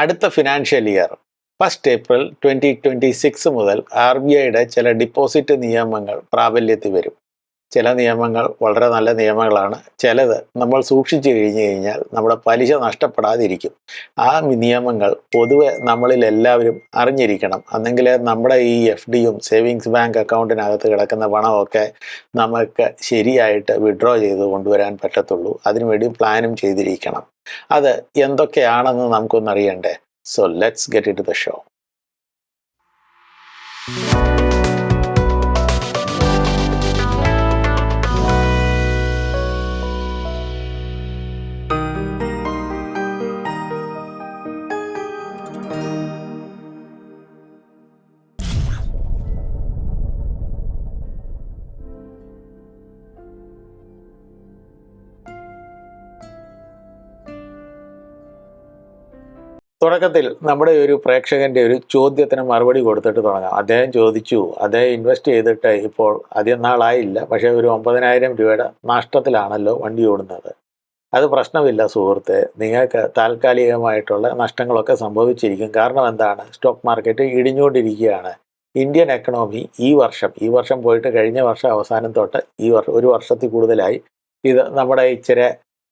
അടുത്ത financial year first April twenty twenty six മുതൽ R B ഐയുടെ ചില ഡിപ്പോസിറ്റ് നിയമങ്ങൾ പ്രാബല്യത്തിൽ വരും. ചില നിയമങ്ങൾ വളരെ നല്ല നിയമങ്ങളാണ്. ചിലത് നമ്മൾ സൂക്ഷിച്ചു കഴിഞ്ഞു കഴിഞ്ഞാൽ നമ്മുടെ പലിശ നഷ്ടപ്പെടാതിരിക്കും. ആ നിയമങ്ങൾ പൊതുവെ നമ്മളിൽ എല്ലാവരും അറിഞ്ഞിരിക്കണം. അല്ലെങ്കിൽ നമ്മുടെ ഈ എഫ് ഡിയും സേവിങ്സ് ബാങ്ക് അക്കൗണ്ടിനകത്ത് കിടക്കുന്ന പണമൊക്കെ നമുക്ക് ശരിയായിട്ട് വിഡ്രോ ചെയ്ത് കൊണ്ടുവരാൻ പറ്റത്തുള്ളൂ. അതിനുവേണ്ടി പ്ലാനും ചെയ്തിരിക്കണം. അത് എന്തൊക്കെയാണെന്ന് നമുക്കൊന്നറിയണ്ടേ so let's get it the show തുടക്കത്തിൽ നമ്മുടെ ഒരു പ്രേക്ഷകന്റെ ഒരു ചോദ്യത്തിന് മറുപടി കൊടുത്തിട്ട് തുടങ്ങാം. അദ്ദേഹം ചോദിച്ചു അദ്ദേഹം ഇൻവെസ്റ്റ് ചെയ്തിട്ട് ഇപ്പോൾ അധികം നാളായില്ല പക്ഷേ ഒരു ഒമ്പതിനായിരം രൂപയുടെ നഷ്ടത്തിലാണല്ലോ വണ്ടി ഓടുന്നത്. അത് പ്രശ്നമില്ല സുഹൃത്തെ നിങ്ങൾക്ക് താൽക്കാലികമായിട്ടുള്ള നഷ്ടങ്ങളൊക്കെ സംഭവിച്ചിരിക്കും. കാരണം എന്താണ്? സ്റ്റോക്ക് മാർക്കറ്റ് ഇടിഞ്ഞുകൊണ്ടിരിക്കുകയാണ്. ഇന്ത്യൻ എക്കണോമി ഈ വർഷം ഈ വർഷം പോയിട്ട് കഴിഞ്ഞ വർഷം അവസാനം തൊട്ട് ഈ വർഷം ഒരു വർഷത്തിൽ കൂടുതലായി ഇത് നമ്മുടെ ഇച്ചിരി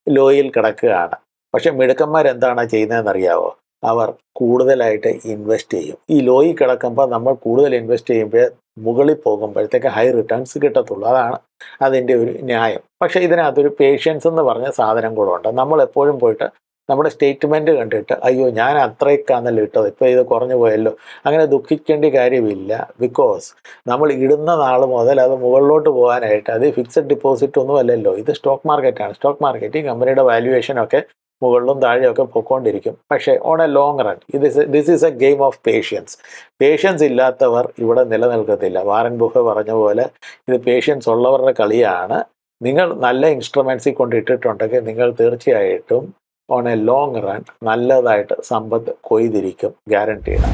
ലോയിൽ കിടക്കുകയാണ്. പക്ഷേ മിടുക്കന്മാരെന്താണ് ചെയ്യുന്നതെന്നറിയാവോ? അവർ കൂടുതലായിട്ട് ഇൻവെസ്റ്റ് ചെയ്യും. ഈ ലോയിൽ കിടക്കുമ്പോൾ നമ്മൾ കൂടുതൽ ഇൻവെസ്റ്റ് ചെയ്യുമ്പോൾ മുകളിൽ പോകുമ്പോഴത്തേക്ക് ഹൈ റിട്ടേൺസ് കിട്ടത്തുള്ളൂ. അതാണ് അതിന്റെ ഒരു ന്യായം. പക്ഷേ ഇതിനകത്തൊരു പേഷ്യൻസ് എന്ന് പറഞ്ഞ സാധനം കൂടെ ഉണ്ട്. നമ്മൾ എപ്പോഴും പോയിട്ട് നമ്മുടെ സ്റ്റേറ്റ്മെന്റ് കണ്ടിട്ട് അയ്യോ ഞാൻ അത്രയ്ക്കാന്നല്ലോ ഇട്ടത്. ഇപ്പോൾ ഇത് കുറഞ്ഞു പോയല്ലോ. അങ്ങനെ ദുഃഖിക്കേണ്ട കാര്യമില്ല. ബിക്കോസ് നമ്മൾ ഇടുന്ന നാൾ മുതൽ അത് മുകളിലോട്ട് പോകാനായിട്ട് അത് ഫിക്സഡ് ഡിപ്പോസിറ്റ് ഒന്നും അല്ലല്ലോ. ഇത് സ്റ്റോക്ക് മാർക്കറ്റാണ് സ്റ്റോക്ക് മാർക്കറ്റ് ഈ കമ്പനിയുടെ വാല്യുവേഷനൊക്കെ മുകളിലും താഴെയൊക്കെ പൊക്കോണ്ടിരിക്കും. പക്ഷേ ഓൺ എ ലോങ് റൺ ഇത് this is a game of patience patience ഇല്ലാത്തവർ ഇവിടെ നിലനിൽക്കത്തില്ല. വാറൻ ബുഹ പറഞ്ഞ പോലെ ഇത് പേഷ്യൻസ് ഉള്ളവരുടെ കളിയാണ്. നിങ്ങൾ നല്ല ഇൻസ്ട്രുമെൻസിൽ കൊണ്ട് ഇട്ടിട്ടുണ്ടെങ്കിൽ നിങ്ങൾ തീർച്ചയായിട്ടും ഓൺ എ ലോങ് റൺ നല്ലതായിട്ട് സമ്പത്ത് കൊയ്തിരിക്കും ഗ്യാരണ്ടീഡ്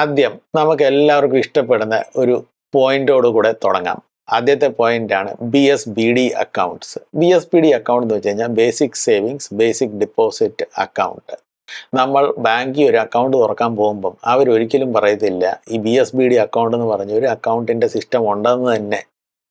ആദ്യം നമുക്ക് എല്ലാവർക്കും ഇഷ്ടപ്പെടുന്ന ഒരു പോയിന്റോട് കൂടെ തുടങ്ങാം. ആദ്യത്തെ പോയിന്റ് ആണ് B S B D accounts B S B D account എന്ന് വെച്ച് കഴിഞ്ഞാൽ basic savings basic deposit account നമ്മൾ ബാങ്കിൽ ഒരു അക്കൗണ്ട് തുറക്കാൻ പോകുമ്പം അവരൊരിക്കലും പറയത്തില്ല ഈ B S B D account എന്ന് പറഞ്ഞ ഒരു അക്കൗണ്ടിന്റെ സിസ്റ്റം ഉണ്ടെന്ന് തന്നെ.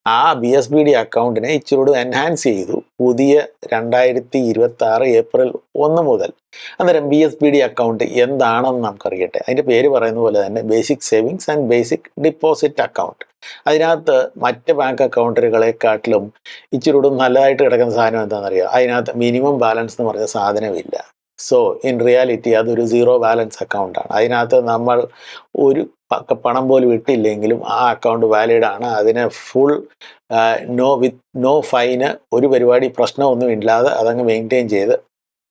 ആ ബി എസ് ബി ഡി അക്കൗണ്ടിനെ ഇച്ചിരൂടെ എൻഹാൻസ് ചെയ്തു പുതിയ രണ്ടായിരത്തി ഇരുപത്തി ആറ് ഏപ്രിൽ ഒന്ന് മുതൽ. അന്നേരം B S B D account എന്താണെന്ന് നമുക്കറിയട്ടെ. അതിന്റെ പേര് പറയുന്ന പോലെ തന്നെ basic savings and basic deposit account. അതിനകത്ത് മറ്റ് ബാങ്ക് അക്കൗണ്ടുകളെക്കാട്ടിലും ഇച്ചിരൂടെ നല്ലതായിട്ട് കിടക്കുന്ന സാധനം എന്താണെന്നറിയാം? അതിനകത്ത് മിനിമം ബാലൻസ് എന്ന് പറഞ്ഞ സാധനമില്ല. സോ ഇൻ റിയാലിറ്റി അതൊരു സീറോ ബാലൻസ് അക്കൗണ്ടാണ്. അതിനകത്ത് നമ്മൾ ഒരു പണം പോലും ഇട്ടില്ലെങ്കിലും ആ അക്കൗണ്ട് വാലിഡ് ആണ്. അതിന് full no with no fine ഒരു പരിപാടി പ്രശ്നമൊന്നും ഇല്ലാതെ അതങ്ങ് മെയിന്റെയിൻ ചെയ്ത്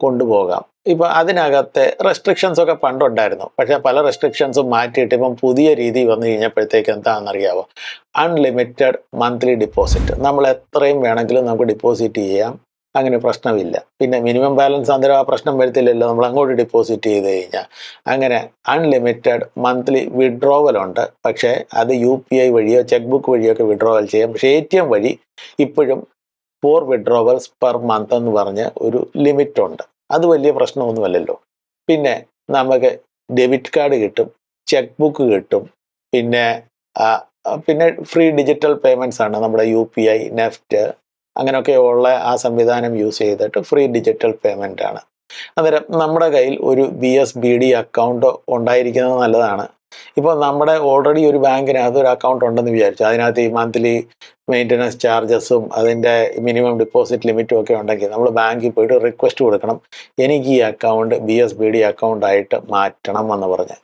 കൊണ്ടുപോകാം. ഇപ്പം അതിനകത്തെ റെസ്ട്രിക്ഷൻസ് ഒക്കെ പണ്ടുണ്ടായിരുന്നു. പക്ഷേ പല റെസ്ട്രിക്ഷൻസും മാറ്റിയിട്ട് ഇപ്പം പുതിയ രീതി വന്നു കഴിഞ്ഞപ്പോഴത്തേക്ക് എന്താണെന്നറിയാവോ? അൺലിമിറ്റഡ് മന്ത്ലി ഡിപ്പോസിറ്റ് നമ്മൾ എത്രയും വേണമെങ്കിലും നമുക്ക് ഡിപ്പോസിറ്റ് ചെയ്യാം. അങ്ങനെ പ്രശ്നമില്ല. പിന്നെ മിനിമം ബാലൻസ് അന്നേരം ആ പ്രശ്നം വരത്തില്ലല്ലോ. നമ്മൾ അങ്ങോട്ട് ഡിപ്പോസിറ്റ് ചെയ്ത് കഴിഞ്ഞാൽ അങ്ങനെ അൺലിമിറ്റഡ് മന്ത്ലി വിഡ്രോവൽ ഉണ്ട്. പക്ഷേ അത് യു പി ഐ വഴിയോ ചെക്ക് ബുക്ക് വഴിയോ ഒക്കെ വിഡ്രോവൽ ചെയ്യാം. പക്ഷേ എ ടി എം വഴി ഇപ്പോഴും ഫോർ വിഡ്രോവൽസ് പെർ മന്ത് എന്ന് പറഞ്ഞ് ഒരു ലിമിറ്റ് ഉണ്ട്. അത് വലിയ പ്രശ്നമൊന്നുമല്ലല്ലോ പിന്നെ നമുക്ക് ഡെബിറ്റ് കാർഡ് കിട്ടും ചെക്ക് ബുക്ക് കിട്ടും. പിന്നെ പിന്നെ ഫ്രീ ഡിജിറ്റൽ പേയ്മെന്റ്സ് ആണ് നമ്മുടെ യു പി ഐ നെഫ്റ്റ് അങ്ങനെയൊക്കെ ഉള്ള ആ സംവിധാനം യൂസ് ചെയ്തിട്ട് ഫ്രീ ഡിജിറ്റൽ പേയ്മെന്റ് ആണ്. അന്നേരം നമ്മുടെ കയ്യിൽ ഒരു B S B D account ഉണ്ടായിരിക്കുന്നത് നല്ലതാണ്. ഇപ്പോൾ നമ്മുടെ ഓൾറെഡി ഒരു ബാങ്കിനകത്ത് ഒരു അക്കൗണ്ട് ഉണ്ടെന്ന് വിചാരിച്ചു. അതിനകത്ത് ഈ മന്ത്ലി മെയിന്റനൻസ് ചാർജസും അതിന്റെ മിനിമം ഡിപ്പോസിറ്റ് ലിമിറ്റും ഒക്കെ ഉണ്ടെങ്കിൽ നമ്മൾ ബാങ്കിൽ പോയിട്ട് റിക്വസ്റ്റ് കൊടുക്കണം. എനിക്ക് ഈ account B S B D അക്കൗണ്ടായിട്ട് മാറ്റണം എന്ന് പറഞ്ഞ്.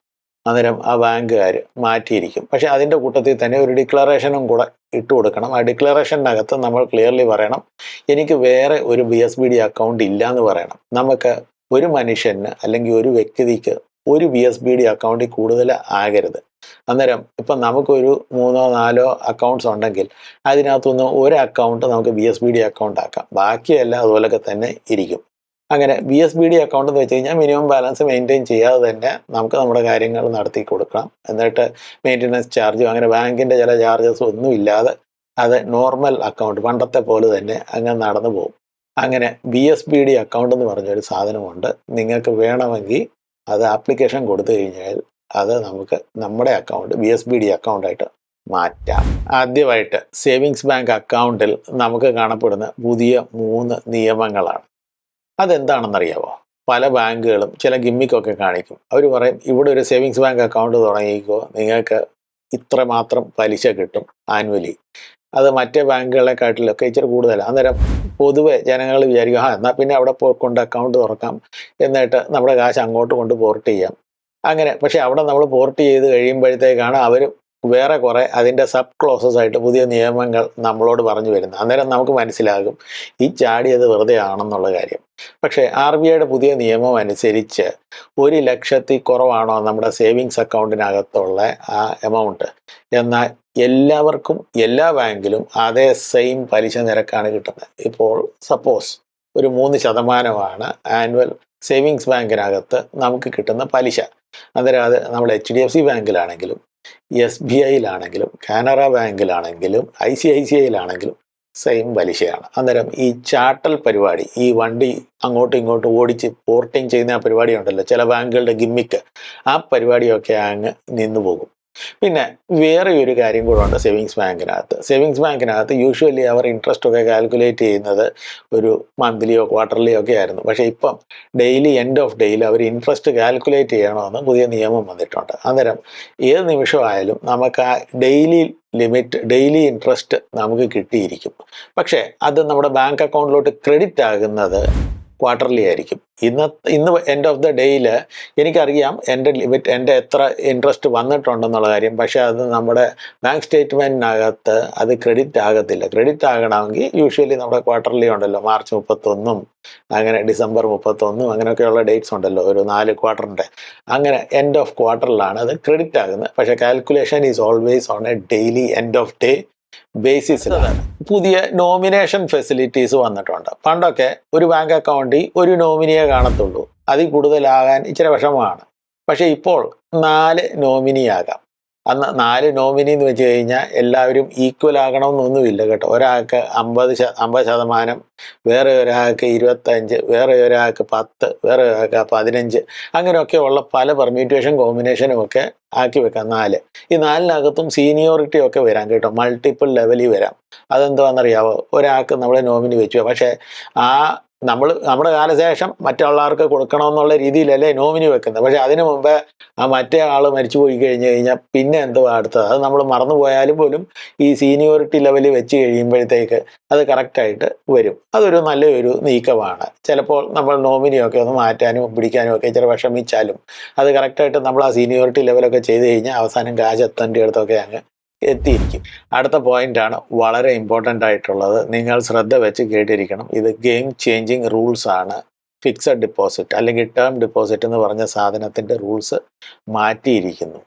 അന്നേരം ആ ബാങ്കുകാർ മാറ്റിയിരിക്കും. പക്ഷേ അതിന്റെ കൂട്ടത്തിൽ തന്നെ ഒരു ഡിക്ലറേഷനും കൂടെ ഇട്ട് കൊടുക്കണം. ആ ഡിക്ലറേഷനകത്ത് നമ്മൾ ക്ലിയർലി പറയണം എനിക്ക് വേറെ ഒരു B S B D account ഇല്ല എന്ന് പറയണം. നമുക്ക് ഒരു മനുഷ്യന് അല്ലെങ്കിൽ ഒരു വ്യക്തിക്ക് ഒരു ബി എസ് ബി ഡി അക്കൗണ്ടിൽ കൂടുതൽ ആകരുത്. അന്നേരം ഇപ്പം നമുക്കൊരു മൂന്നോ നാലോ അക്കൗണ്ട്സ് ഉണ്ടെങ്കിൽ അതിനകത്തുനിന്ന് ഒരു അക്കൗണ്ട് നമുക്ക് B S B D account ആക്കാം. ബാക്കിയെല്ലാം അതുപോലൊക്കെ തന്നെ ഇരിക്കും. അങ്ങനെ B S B D account എന്ന് വെച്ച് കഴിഞ്ഞാൽ മിനിമം ബാലൻസ് മെയിന്റെയിൻ ചെയ്യാതെ തന്നെ നമുക്ക് നമ്മുടെ കാര്യങ്ങൾ നടത്തി കൊടുക്കാം എന്നിട്ട് മെയിന്റനൻസ് ചാർജും അങ്ങനെ ബാങ്കിന്റെ ചില ചാർജസും ഒന്നും ഇല്ലാതെ അത് നോർമൽ അക്കൗണ്ട് പണ്ടത്തെ പോലെ തന്നെ അങ്ങനെ നടന്നു പോകും. അങ്ങനെ B S B D account എന്ന് പറഞ്ഞൊരു സാധനമുണ്ട്. നിങ്ങൾക്ക് വേണമെങ്കിൽ അത് ആപ്ലിക്കേഷൻ കൊടുത്തു കഴിഞ്ഞാൽ അത് നമുക്ക് നമ്മുടെ account B S B D അക്കൗണ്ടായിട്ട് മാറ്റാം. ആദ്യമായിട്ട് സേവിങ്സ് ബാങ്ക് അക്കൗണ്ടിൽ നമുക്ക് കാണപ്പെടുന്ന പുതിയ മൂന്ന് നിയമങ്ങളാണ്. അതെന്താണെന്നറിയാമോ പല ബാങ്കുകളും ചില ഗിമ്മിക്കൊക്കെ കാണിക്കും. അവർ പറയും ഇവിടെ ഒരു സേവിങ്സ് ബാങ്ക് അക്കൗണ്ട് തുടങ്ങിക്കോ. നിങ്ങൾക്ക് ഇത്ര മാത്രം പലിശ കിട്ടും ആനുവലി. അത് മറ്റേ ബാങ്കുകളെക്കാട്ടിലൊക്കെ ഇച്ചിരി കൂടുതലാണ് അന്നേരം പൊതുവെ ജനങ്ങൾ വിചാരിക്കും ആ എന്നാൽ പിന്നെ അവിടെ കൊണ്ട് അക്കൗണ്ട് തുറക്കാം. എന്നിട്ട് നമ്മുടെ കാശ് അങ്ങോട്ട് കൊണ്ട് പോർട്ട് ചെയ്യാം. അങ്ങനെ പക്ഷെ അവിടെ നമ്മൾ പോർട്ട് ചെയ്ത് കഴിയുമ്പോഴത്തേക്കാണ് അവർ വേറെ കുറേ അതിന്റെ സബ് ക്ലോസസ് ആയിട്ട് പുതിയ നിയമങ്ങൾ നമ്മളോട് പറഞ്ഞു വരുന്നത്. അന്നേരം നമുക്ക് മനസ്സിലാകും ഈ ചാടിയത് വെറുതെ ആണെന്നുള്ള കാര്യം. പക്ഷേ ആർ ബി ഐയുടെ പുതിയ നിയമം അനുസരിച്ച് ഒരു ലക്ഷത്തി കുറവാണോ നമ്മുടെ സേവിങ്സ് അക്കൗണ്ടിനകത്തുള്ള ആ എമൗണ്ട് എന്നാൽ എല്ലാവർക്കും എല്ലാ ബാങ്കിലും അതേ സെയിം പലിശ നിരക്കാണ് കിട്ടുന്നത്. ഇപ്പോൾ സപ്പോസ് ഒരു മൂന്ന് ശതമാനമാണ് ആനുവൽ സേവിങ്സ് ബാങ്കിനകത്ത് നമുക്ക് കിട്ടുന്ന പലിശ. അന്നേരം അത് നമ്മൾ എച്ച് ഡി എഫ് സി ബാങ്കിലാണെങ്കിലും എസ് ബി ഐയിലാണെങ്കിലും കാനറ ബാങ്കിലാണെങ്കിലും ഐ സി ഐ സി ഐയിലാണെങ്കിലും സെയിം പലിശയാണ്. അന്നേരം ഈ ചാട്ടൽ പരിപാടി ഈ വണ്ടി അങ്ങോട്ടും ഇങ്ങോട്ടും ഓടിച്ച് പോർട്ടിങ് ചെയ്യുന്ന ആ പരിപാടി ഉണ്ടല്ലോ ചില ബാങ്കുകളുടെ ഗിമ്മിക്ക് ആ പരിപാടിയൊക്കെ അങ്ങ് നിന്നു പോകും പിന്നെ വേറെ ഒരു കാര്യം കൂടെ ഉണ്ട് സേവിങ്സ് ബാങ്കിനകത്ത്. സേവിങ്സ് ബാങ്കിനകത്ത് യൂഷ്വലി അവർ ഇൻട്രസ്റ്റ് ഒക്കെ കാൽക്കുലേറ്റ് ചെയ്യുന്നത് ഒരു മന്ത്ലിയോ ക്വാർട്ടർലിയോ ഒക്കെ ആയിരുന്നു. പക്ഷേ ഇപ്പം ഡെയിലി എൻഡ് ഓഫ് ഡേയിൽ അവർ ഇൻട്രസ്റ്റ് കാൽക്കുലേറ്റ് ചെയ്യണമെന്ന് പുതിയ നിയമം വന്നിട്ടുണ്ട്. അന്നേരം ഏത് നിമിഷമായാലും നമുക്ക് ആ ഡെയിലി ലിമിറ്റ് ഡെയിലി ഇൻട്രസ്റ്റ് നമുക്ക് കിട്ടിയിരിക്കും. പക്ഷേ അത് നമ്മുടെ ബാങ്ക് അക്കൗണ്ടിലോട്ട് ക്രെഡിറ്റ് ആകുന്നത് ക്വാർട്ടർലി ആയിരിക്കും. ഇന്ന് ഇന്ന് എൻഡ് ഓഫ് ദ ഡേയിൽ എനിക്കറിയാം എന്റെ ലിമിറ്റ് എന്റെ എത്ര ഇൻട്രസ്റ്റ് വന്നിട്ടുണ്ടെന്നുള്ള കാര്യം. പക്ഷേ അത് നമ്മുടെ ബാങ്ക് സ്റ്റേറ്റ്മെന്റിനകത്ത് അത് ക്രെഡിറ്റ് ആകത്തില്ല. ക്രെഡിറ്റ് ആകണമെങ്കിൽ യൂഷ്വലി നമ്മുടെ ക്വാർട്ടർലി ഉണ്ടല്ലോ. മാർച്ച് മുപ്പത്തൊന്നും അങ്ങനെ ഡിസംബർ മുപ്പത്തൊന്നും അങ്ങനെയൊക്കെയുള്ള ഡേറ്റ്സ് ഉണ്ടല്ലോ. ഒരു നാല് ക്വാർട്ടറിന്റെ അങ്ങനെ എൻഡ് ഓഫ് ക്വാർട്ടറിലാണ് അത് ക്രെഡിറ്റ് ആകുന്നത്. പക്ഷേ calculation is always on a daily end of day ബേസിസിലാണ് പുതിയ നോമിനേഷൻ ഫെസിലിറ്റീസ് വന്നിട്ടുണ്ട്. പണ്ടൊക്കെ ഒരു ബാങ്ക് അക്കൗണ്ടിൽ ഒരു നോമിനിയെ കാണത്തുള്ളൂ. അതിൽ കൂടുതലാകാൻ ഇച്ചിരി വിഷമമാണ്. പക്ഷേ ഇപ്പോൾ നാല് നോമിനിയാകാം അന്ന് നാല് നോമിനി എന്ന് വെച്ച് കഴിഞ്ഞാൽ എല്ലാവരും ഈക്വൽ ആകണമെന്നൊന്നുമില്ല കേട്ടോ. ഒരാൾക്ക് അമ്പത് അമ്പത് ശതമാനം വേറെ ഒരാൾക്ക് ഇരുപത്തഞ്ച് വേറെ ഒരാൾക്ക് പത്ത് വേറെ ഒരാൾക്ക് പതിനഞ്ച് അങ്ങനെയൊക്കെ ഉള്ള പല പെർമ്യൂട്ടേഷൻ കോമ്പിനേഷനും ഒക്കെ ആക്കി വെക്കാം നാല്. ഈ നാലിനകത്തും സീനിയോറിറ്റി ഒക്കെ വരാം കേട്ടോ. മൾട്ടിപ്പിൾ ലെവലിൽ വരാം. അതെന്താണെന്നറിയാവോ ഒരാൾക്ക് നമ്മൾ നോമിനി വെച്ചു. പക്ഷേ ആ നമ്മൾ നമ്മുടെ കാലശേഷം മറ്റുള്ളവർക്ക് കൊടുക്കണമെന്നുള്ള രീതിയിലല്ലേ നോമിനി വെക്കുന്നത്. പക്ഷെ അതിനു മുമ്പേ ആ മറ്റേ ആൾ മരിച്ചു പോയി കഴിഞ്ഞു കഴിഞ്ഞാൽ പിന്നെ എന്തുവാ അടുത്തത്? അത് നമ്മൾ മറന്നു പോയാലും പോലും ഈ സീനിയോറിറ്റി ലെവലിൽ വെച്ച് കഴിയുമ്പോഴത്തേക്ക് അത് കറക്റ്റായിട്ട് വരും. അതൊരു നല്ലൊരു നീക്കമാണ്. ചിലപ്പോൾ നമ്മൾ നോമിനിയൊക്കെ ഒന്ന് മാറ്റാനും പിടിക്കാനും ഒക്കെ ചില വിഷമിച്ചാലും അത് കറക്റ്റായിട്ട് നമ്മൾ ആ സീനിയോറിറ്റി ലെവലൊക്കെ ചെയ്ത് കഴിഞ്ഞാൽ അവസാനം കാശ് എത്തേണ്ട അടുത്തൊക്കെ അങ്ങ് എത്തിയിരിക്കും. അടുത്ത പോയിന്റ് ആണ് വളരെ ഇമ്പോർട്ടന്റ് ആയിട്ടുള്ളത്. നിങ്ങൾ ശ്രദ്ധ വെച്ച് കേട്ടിരിക്കണം. ഇത് ഗെയിം ചേഞ്ചിങ് റൂൾസ് ആണ്. ഫിക്സഡ് ഡിപ്പോസിറ്റ് അല്ലെങ്കിൽ ടേം ഡിപ്പോസിറ്റ് എന്ന് പറഞ്ഞ സാധനത്തിന്റെ റൂൾസ് മാറ്റിയിരിക്കുന്നു.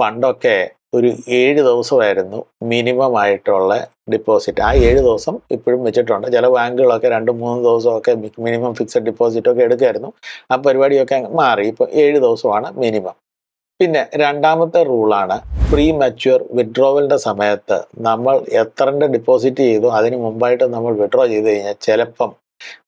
പണ്ടൊക്കെ ഒരു ഏഴ് ദിവസമായിരുന്നു മിനിമം ആയിട്ടുള്ള ഡിപ്പോസിറ്റ് ആ ഏഴ് ദിവസം ഇപ്പോഴും വെച്ചിട്ടുണ്ട്. ചില ബാങ്കുകളൊക്കെ രണ്ട് മൂന്ന് ദിവസമൊക്കെ മിനിമം ഫിക്സഡ് ഡിപ്പോസിറ്റ് ഒക്കെ എടുക്കുമായിരുന്നു ആ പരിപാടിയൊക്കെ മാറി. ഇപ്പോൾ ഏഴ് ദിവസമാണ് മിനിമം പിന്നെ രണ്ടാമത്തെ റൂളാണ് പ്രീ മച്യൂർ വിഡ്രോവലിന്റെ സമയത്ത് നമ്മൾ എത്രന്റെ ഡിപ്പോസിറ്റ് ചെയ്തു അതിന് മുമ്പായിട്ട് നമ്മൾ വിഡ്രോ ചെയ്ത് കഴിഞ്ഞാൽ ചിലപ്പം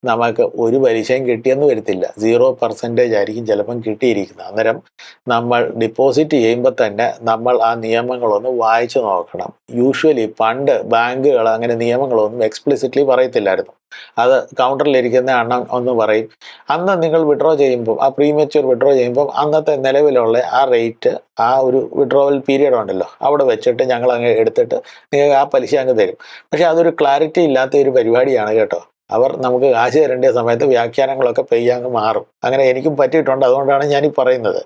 നമുക്ക് ഒരു പലിശയും കിട്ടിയെന്ന് വരത്തില്ല. സീറോ പെർസെന്റേജ് ആയിരിക്കും ചിലപ്പം കിട്ടിയിരിക്കുന്നത്. അന്നേരം നമ്മൾ ഡിപ്പോസിറ്റ് ചെയ്യുമ്പോൾ തന്നെ നമ്മൾ ആ നിയമങ്ങളൊന്ന് വായിച്ചു നോക്കണം. യൂഷ്വലി പണ്ട് ബാങ്കുകൾ അങ്ങനെ നിയമങ്ങളൊന്നും എക്സ്പ്ലിസിറ്റ്ലി പറയത്തില്ലായിരുന്നു. അത് കൗണ്ടറിലിരിക്കുന്ന അണ്ണം ഒന്ന് പറയും. അന്ന് നിങ്ങൾ വിഡ്രോ ചെയ്യുമ്പോൾ ആ പ്രീമച്വർ വിഡ്രോ ചെയ്യുമ്പോൾ അന്നത്തെ നിലവിലുള്ള ആ റേറ്റ് ആ ഒരു വിഡ്രോവൽ പീരീഡ് ഉണ്ടല്ലോ. അവിടെ വെച്ചിട്ട് ഞങ്ങൾ അങ്ങ് എടുത്തിട്ട് നിങ്ങൾക്ക് ആ പലിശ അങ്ങ് തരും. പക്ഷേ അതൊരു ക്ലാരിറ്റി ഇല്ലാത്ത ഒരു പരിപാടിയാണ് കേട്ടോ. അവർ നമുക്ക് കാശ് തരേണ്ട സമയത്ത് വ്യാഖ്യാനങ്ങളൊക്കെ പെയ്യാങ്ങ് മാറും. അങ്ങനെ എനിക്കും പറ്റിയിട്ടുണ്ട്. അതുകൊണ്ടാണ് ഞാൻ ഈ പറയുന്നത്.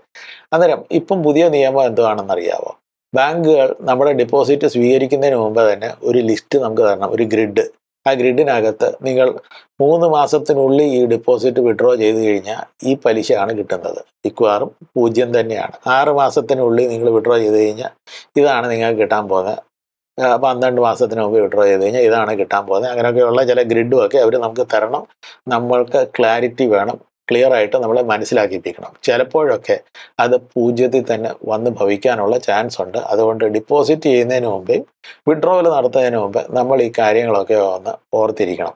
അന്നേരം ഇപ്പം പുതിയ നിയമം എന്തുവാണെന്നറിയാവോ? ബാങ്കുകൾ നമ്മുടെ ഡിപ്പോസിറ്റ് സ്വീകരിക്കുന്നതിന് മുമ്പ് തന്നെ ഒരു ലിസ്റ്റ് നമുക്ക് തരണം. ഒരു ഗ്രിഡ്. ആ ഗ്രിഡിനകത്ത് നിങ്ങൾ മൂന്ന് മാസത്തിനുള്ളിൽ ഈ ഡിപ്പോസിറ്റ് വിഡ്രോ ചെയ്ത് കഴിഞ്ഞാൽ ഈ പലിശയാണ് കിട്ടുന്നത്. മിക്കവാറും പൂജ്യം തന്നെയാണ്. ആറ് മാസത്തിനുള്ളിൽ നിങ്ങൾ വിഡ്രോ ചെയ്ത് കഴിഞ്ഞാൽ ഇതാണ് നിങ്ങൾക്ക് കിട്ടാൻ പോകുന്നത്. പന്ത്രണ്ട് മാസത്തിന് മുമ്പ് വിഡ്രോ ചെയ്ത് കഴിഞ്ഞാൽ ഇതാണ് കിട്ടാൻ പോകുന്നത്. അങ്ങനെയൊക്കെയുള്ള ചില ഗ്രിഡും ഒക്കെ അവർ നമുക്ക് തരണം. നമ്മൾക്ക് ക്ലാരിറ്റി വേണം. ക്ലിയർ ആയിട്ട് നമ്മളെ മനസ്സിലാക്കിപ്പിക്കണം. ചിലപ്പോഴൊക്കെ അത് പൂജ്യത്തിൽ തന്നെ വന്ന് ഭവിക്കാനുള്ള ചാൻസ് ഉണ്ട്. അതുകൊണ്ട് ഡിപ്പോസിറ്റ് ചെയ്യുന്നതിന് മുമ്പേ വിഡ്രോവൽ നടത്തുന്നതിന് മുമ്പ് നമ്മൾ ഈ കാര്യങ്ങളൊക്കെ ഒന്ന് ഓർത്തിരിക്കണം.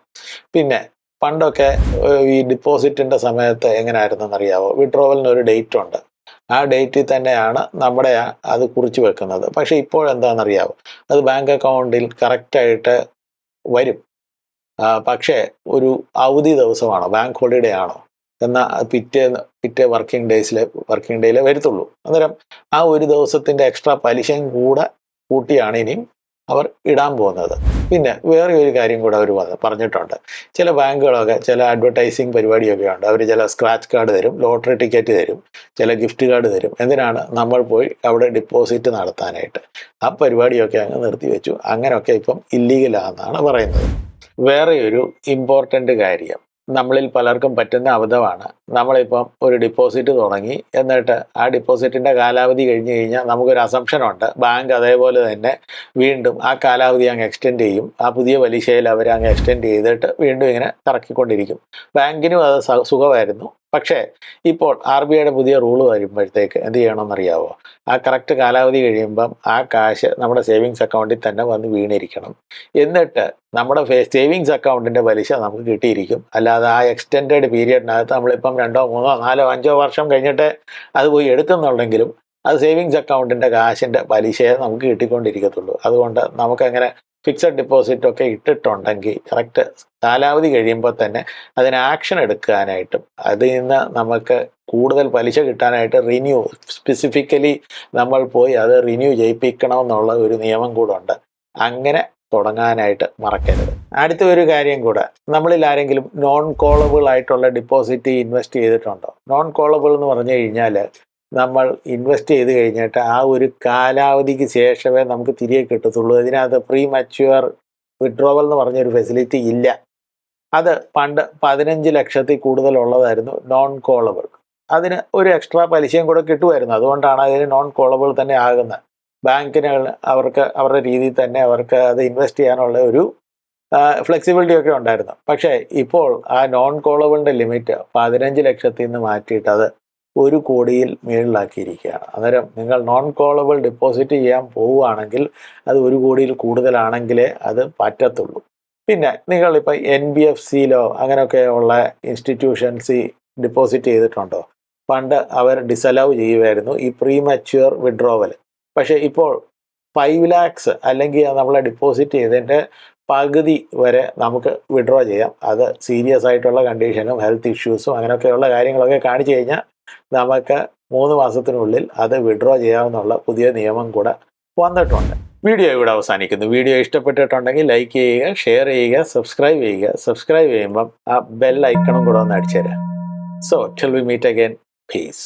പിന്നെ പണ്ടൊക്കെ ഈ ഡിപ്പോസിറ്റിന്റെ സമയത്ത് എങ്ങനെയായിരുന്നു അറിയാവോ വിഡ്രോവലിന് ഒരു ഡേറ്റ് ഉണ്ട് ആ ഡേറ്റിൽ തന്നെയാണ് നമ്മുടെ അത് കുറിച്ച് വെക്കുന്നത്. പക്ഷേ ഇപ്പോൾ എന്താണെന്നറിയാവോ അത് ബാങ്ക് അക്കൗണ്ടിൽ കറക്റ്റായിട്ട് വരും. പക്ഷേ ഒരു അവധി ദിവസമാണോ? ബാങ്ക് ഹോളിഡേ ആണോ? എന്നാൽ പിറ്റേ പിറ്റേ വർക്കിംഗ് ഡേയ്സിലെ വർക്കിംഗ് ഡേയിലെ വരത്തുള്ളൂ. അന്നേരം ആ ഒരു ദിവസത്തിന്റെ എക്സ്ട്രാ പലിശയും കൂടെ കൂട്ടിയാണ് ഇനിയും അവർ ഇടാൻ പോകുന്നത്. പിന്നെ വേറെ ഒരു കാര്യം കൂടെ അവർ പറഞ്ഞിട്ടുണ്ട്. ചില ബാങ്കുകളൊക്കെ ചില അഡ്വർടൈസിങ് പരിപാടിയൊക്കെ ഉണ്ട്. അവർ ചില സ്ക്രാച്ച് കാർഡ് തരും ലോട്ടറി ടിക്കറ്റ് തരും ചില ഗിഫ്റ്റ് കാർഡ് തരും. എന്തിനാണ്? നമ്മൾ പോയി അവിടെ ഡിപ്പോസിറ്റ് നടത്താനായിട്ട്. ആ പരിപാടിയൊക്കെ അങ്ങ് നിർത്തിവെച്ചു. അങ്ങനെയൊക്കെ ഇപ്പം ഇല്ലീഗലാണെന്നാണ് പറയുന്നത്. വേറെ ഒരു ഇമ്പോർട്ടന്റ് കാര്യം. നമ്മളിൽ പലർക്കും പറ്റുന്ന അബദ്ധമാണ്. നമ്മളിപ്പം ഒരു ഡിപ്പോസിറ്റ് തുടങ്ങി. എന്നിട്ട് ആ ഡിപ്പോസിറ്റിന്റെ കാലാവധി കഴിഞ്ഞ് കഴിഞ്ഞാൽ നമുക്കൊരു അസംഷനുണ്ട് ബാങ്ക് അതേപോലെ തന്നെ വീണ്ടും ആ കാലാവധി അങ്ങ് എക്സ്റ്റെൻഡ് ചെയ്യും. ആ പുതിയ പലിശയിൽ അവർ അങ്ങ് എക്സ്റ്റെൻഡ് ചെയ്തിട്ട് വീണ്ടും ഇങ്ങനെ കറക്കിക്കൊണ്ടിരിക്കും. ബാങ്കിനും അത് സുഖമായിരുന്നു. പക്ഷേ ഇപ്പോൾ ആർ ബി ഐയുടെ പുതിയ റൂൾ വരുമ്പോഴത്തേക്ക് എന്ത് ചെയ്യണമെന്നറിയാവോ? ആ കറക്റ്റ് കാലാവധി കഴിയുമ്പം ആ കാശ് നമ്മുടെ സേവിങ്സ് അക്കൗണ്ടിൽ തന്നെ വന്ന് വീണിരിക്കണം. എന്നിട്ട് നമ്മുടെ സേവിങ്സ് അക്കൗണ്ടിന്റെ പലിശ നമുക്ക് കിട്ടിയിരിക്കും. അല്ലാതെ ആ എക്സ്റ്റെൻഡ് പീരിയഡിനകത്ത് നമ്മളിപ്പം രണ്ടോ മൂന്നോ നാലോ അഞ്ചോ വർഷം കഴിഞ്ഞിട്ട് അത് പോയി എടുക്കുന്നുണ്ടെങ്കിലും അത് സേവിങ്സ് അക്കൗണ്ടിന്റെ കാശിന്റെ പലിശയെ നമുക്ക് കിട്ടിക്കൊണ്ടിരിക്കത്തുള്ളൂ. അതുകൊണ്ട് നമുക്കങ്ങനെ ഫിക്സഡ് ഡിപ്പോസിറ്റ് ഒക്കെ ഇട്ടിട്ടുണ്ടെങ്കിൽ കറക്റ്റ് കാലാവധി കഴിയുമ്പോൾ തന്നെ അതിന് ആക്ഷൻ എടുക്കാനായിട്ടും അതിൽ നിന്ന് നമുക്ക് കൂടുതൽ പലിശ കിട്ടാനായിട്ട് റിന്യൂ സ്പെസിഫിക്കലി നമ്മൾ പോയി അത് റിന്യൂ ചെയ്യിപ്പിക്കണമെന്നുള്ള ഒരു നിയമം കൂടെ ഉണ്ട്. അങ്ങനെ തുടങ്ങാനായിട്ട് മറക്കരുത്. അടുത്ത ഒരു കാര്യം കൂടെ നമ്മളിൽ ആരെങ്കിലും നോൺ കോളബിൾ ആയിട്ടുള്ള ഡിപ്പോസിറ്റ് ഇൻവെസ്റ്റ് ചെയ്തിട്ടുണ്ടോ? നോൺ കോളബിൾ എന്ന് പറഞ്ഞു കഴിഞ്ഞാൽ നമ്മൾ ഇൻവെസ്റ്റ് ചെയ്ത് കഴിഞ്ഞിട്ട് ആ ഒരു കാലാവധിക്ക് ശേഷമേ നമുക്ക് തിരികെ കിട്ടത്തുള്ളൂ. ഇതിനകത്ത് പ്രീ മച്യുവർ വിഡ്രോവൽ എന്ന് പറഞ്ഞൊരു ഫെസിലിറ്റി ഇല്ല. അത് പണ്ട് പതിനഞ്ച് ലക്ഷത്തിൽ കൂടുതലുള്ളതായിരുന്നു നോൺ കോളബിൾ അതിന് ഒരു എക്സ്ട്രാ പലിശയും കൂടെ കിട്ടുമായിരുന്നു. അതുകൊണ്ടാണ് അതിന് നോൺ കോളബിൾ തന്നെ ആകുന്നത്. ബാങ്കിന് അവർക്ക് അവരുടെ രീതിയിൽ തന്നെ അവർക്ക് അത് ഇൻവെസ്റ്റ് ചെയ്യാനുള്ള ഒരു ഫ്ലെക്സിബിലിറ്റി ഒക്കെ ഉണ്ടായിരുന്നു. പക്ഷേ ഇപ്പോൾ ആ നോൺ കോളബിളിന്റെ ലിമിറ്റ് പതിനഞ്ച് ലക്ഷത്തിൽ നിന്ന് മാറ്റിയിട്ട് അത് ഒരു കോടിയിൽ മുകളിലാക്കിയിരിക്കുകയാണ് അന്നേരം നിങ്ങൾ നോൺ കോളബിൾ ഡെപ്പോസിറ്റ് ചെയ്യാൻ പോവുകയാണെങ്കിൽ അത് ഒരു കോടിയിൽ കൂടുതലാണെങ്കിലേ അത് പറ്റത്തുള്ളൂ. പിന്നെ നിങ്ങളിപ്പോൾ എൻ ബി എഫ് സിയിലോ അങ്ങനെയൊക്കെ ഉള്ള ഇൻസ്റ്റിറ്റ്യൂഷൻസിൽ ഡിപ്പോസിറ്റ് ചെയ്തിട്ടുണ്ടോ? പണ്ട് അവർ ഡിസലവ് ചെയ്യുമായിരുന്നു ഈ പ്രീ മച്യൂർ വിഡ്രോവൽ പക്ഷേ ഇപ്പോൾ ഫൈവ് ലാക്സ് അല്ലെങ്കിൽ നമ്മളെ ഡിപ്പോസിറ്റ് ചെയ്തതിന്റെ പകുതി വരെ നമുക്ക് വിഡ്രോ ചെയ്യാം. അത് സീരിയസ് ആയിട്ടുള്ള കണ്ടീഷനും ഹെൽത്ത് ഇഷ്യൂസും അങ്ങനെയൊക്കെയുള്ള കാര്യങ്ങളൊക്കെ കാണിച്ചു കഴിഞ്ഞാൽ നമുക്ക് മൂന്ന് മാസത്തിനുള്ളിൽ അത് വിഡ്രോ ചെയ്യാമെന്നുള്ള പുതിയ നിയമം കൂടെ വന്നിട്ടുണ്ട്. വീഡിയോ ഇവിടെ അവസാനിക്കുന്നു. വീഡിയോ ഇഷ്ടപ്പെട്ടിട്ടുണ്ടെങ്കിൽ ലൈക്ക് ചെയ്യുക ഷെയർ ചെയ്യുക സബ്സ്ക്രൈബ് ചെയ്യുക. സബ്സ്ക്രൈബ് ചെയ്യുമ്പം ആ ബെൽ ഐക്കണും കൂടെ ഒന്ന് അടിച്ചു തരാം so till we meet again peace